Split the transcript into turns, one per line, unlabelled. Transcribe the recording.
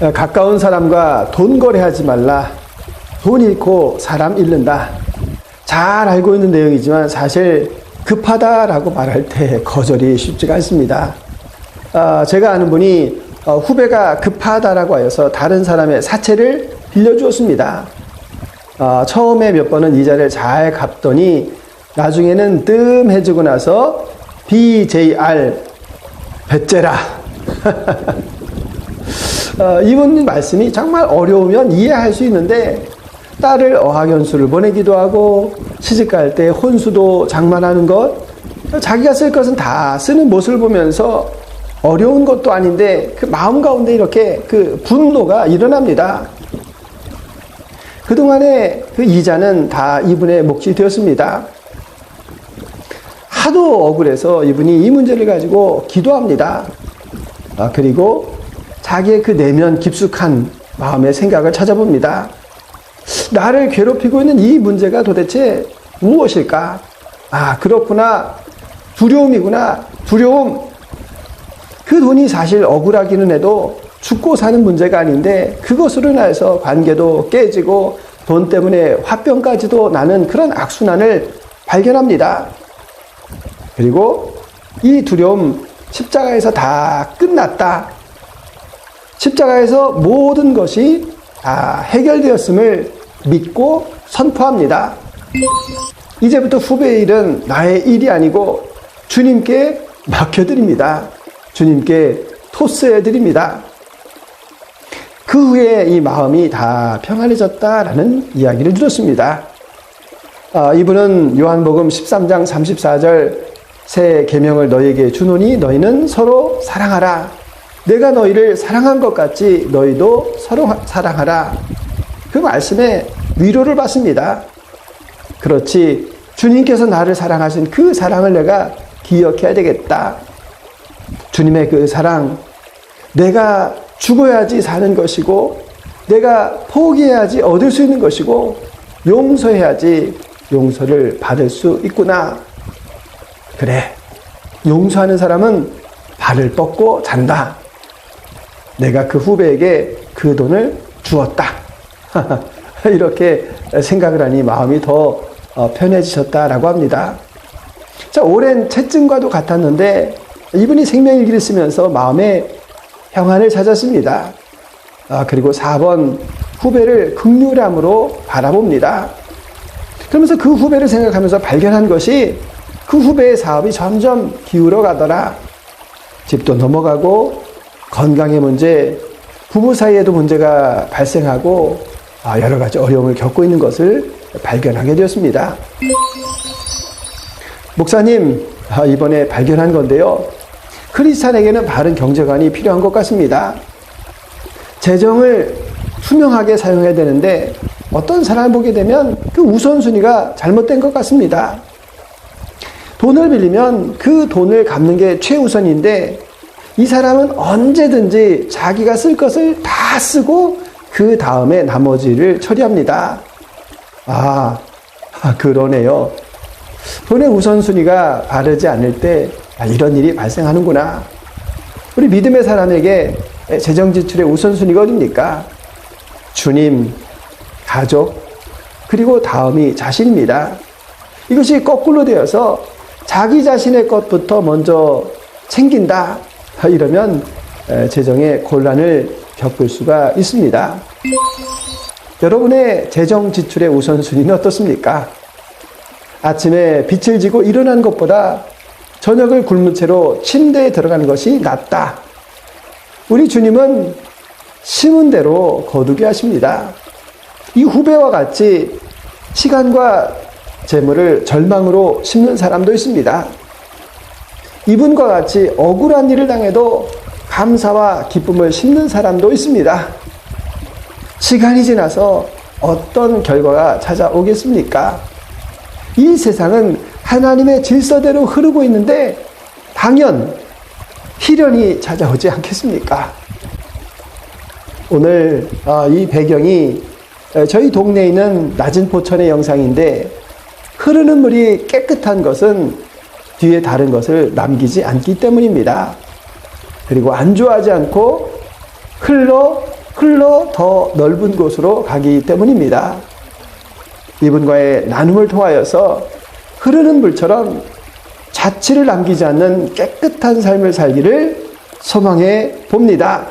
어, 가까운 사람과 돈 거래하지 말라. 돈 잃고 사람 잃는다. 잘 알고 있는 내용이지만 사실 급하다라고 말할 때 거절이 쉽지가 않습니다. 아, 제가 아는 분이 어, 후배가 급하다라고 하여서 다른 사람의 사채를 빌려주었습니다. 아, 처음에 몇 번은 이자를 잘 갚더니 나중에는 뜸해지고 나서 BJR 배째라. 어, 이분 말씀이 정말 어려우면 이해할 수 있는데 딸을 어학연수를 보내기도 하고 시집갈 때 혼수도 장만하는 것 자기가 쓸 것은 다 쓰는 모습을 보면서 어려운 것도 아닌데 그 마음 가운데 이렇게 그 분노가 일어납니다. 그동안의 그 이자는 다 이분의 몫이 되었습니다. 하도 억울해서 이분이 이 문제를 가지고 기도합니다. 아, 그리고 자기의 그 내면 깊숙한 마음의 생각을 찾아봅니다. 나를 괴롭히고 있는 이 문제가 도대체 무엇일까? 아, 그렇구나. 두려움이구나. 두려움. 그 돈이 사실 억울하기는 해도 죽고 사는 문제가 아닌데 그것으로 인해서 관계도 깨지고 돈 때문에 화병까지도 나는 그런 악순환을 발견합니다. 그리고 이 두려움 십자가에서 다 끝났다. 십자가에서 모든 것이 다 해결되었음을 믿고 선포합니다. 이제부터 후배의 일은 나의 일이 아니고 주님께 맡겨드립니다. 주님께 토스해드립니다. 그 후에 이 마음이 다 평안해졌다라는 이야기를 들었습니다. 아, 이분은 요한복음 13장 34절 새 계명을 너희에게 주노니 너희는 서로 사랑하라. 내가 너희를 사랑한 것 같이 너희도 서로 사랑하라. 그 말씀에 위로를 받습니다. 그렇지. 주님께서 나를 사랑하신 그 사랑을 내가 기억해야 되겠다. 주님의 그 사랑, 내가 죽어야지 사는 것이고, 내가 포기해야지 얻을 수 있는 것이고, 용서해야지 용서를 받을 수 있구나. 그래. 용서하는 사람은 발을 뻗고 잔다. 내가 그 후배에게 그 돈을 주었다. 이렇게 생각을 하니 마음이 더 어, 편해지셨다라고 합니다. 자, 오랜 채증과도 같았는데 이분이 생명일기를 쓰면서 마음의 평안을 찾았습니다. 아, 그리고 4번 후배를 극률함으로 바라봅니다. 그러면서 그 후배를 생각하면서 발견한 것이 그 후배의 사업이 점점 기울어 가더라. 집도 넘어가고 건강의 문제, 부부 사이에도 문제가 발생하고 아, 여러 가지 어려움을 겪고 있는 것을 발견하게 되었습니다. 목사님, 아, 이번에 발견한 건데요. 크리스찬에게는 바른 경제관이 필요한 것 같습니다. 재정을 투명하게 사용해야 되는데 어떤 사람을 보게 되면 그 우선순위가 잘못된 것 같습니다. 돈을 빌리면 그 돈을 갚는 게 최우선인데 이 사람은 언제든지 자기가 쓸 것을 다 쓰고 그 다음에 나머지를 처리합니다. 아, 그러네요. 돈의 우선순위가 바르지 않을 때 아, 이런 일이 발생하는구나. 우리 믿음의 사람에게 재정 지출의 우선순위가 어딥니까? 주님, 가족, 그리고 다음이 자신입니다. 이것이 거꾸로 되어서 자기 자신의 것부터 먼저 챙긴다. 이러면 재정의 곤란을 겪을 수가 있습니다. 여러분의 재정 지출의 우선순위는 어떻습니까? 아침에 빛을 지고 일어난 것보다 저녁을 굶은 채로 침대에 들어가는 것이 낫다. 우리 주님은 심은 대로 거두게 하십니다. 이 후배와 같이 시간과 재물을 절망으로 심는 사람도 있습니다. 이분과 같이 억울한 일을 당해도 감사와 기쁨을 심는 사람도 있습니다. 시간이 지나서 어떤 결과가 찾아오겠습니까? 이 세상은 하나님의 질서대로 흐르고 있는데 당연 희련이 찾아오지 않겠습니까? 오늘 아, 이 배경이 저희 동네에 있는 낮은 포천의 영상인데 흐르는 물이 깨끗한 것은 뒤에 다른 것을 남기지 않기 때문입니다. 그리고 안주하지 않고 흘러 흘러 더 넓은 곳으로 가기 때문입니다. 이분과의 나눔을 통하여서 흐르는 물처럼 자취를 남기지 않는 깨끗한 삶을 살기를 소망해 봅니다.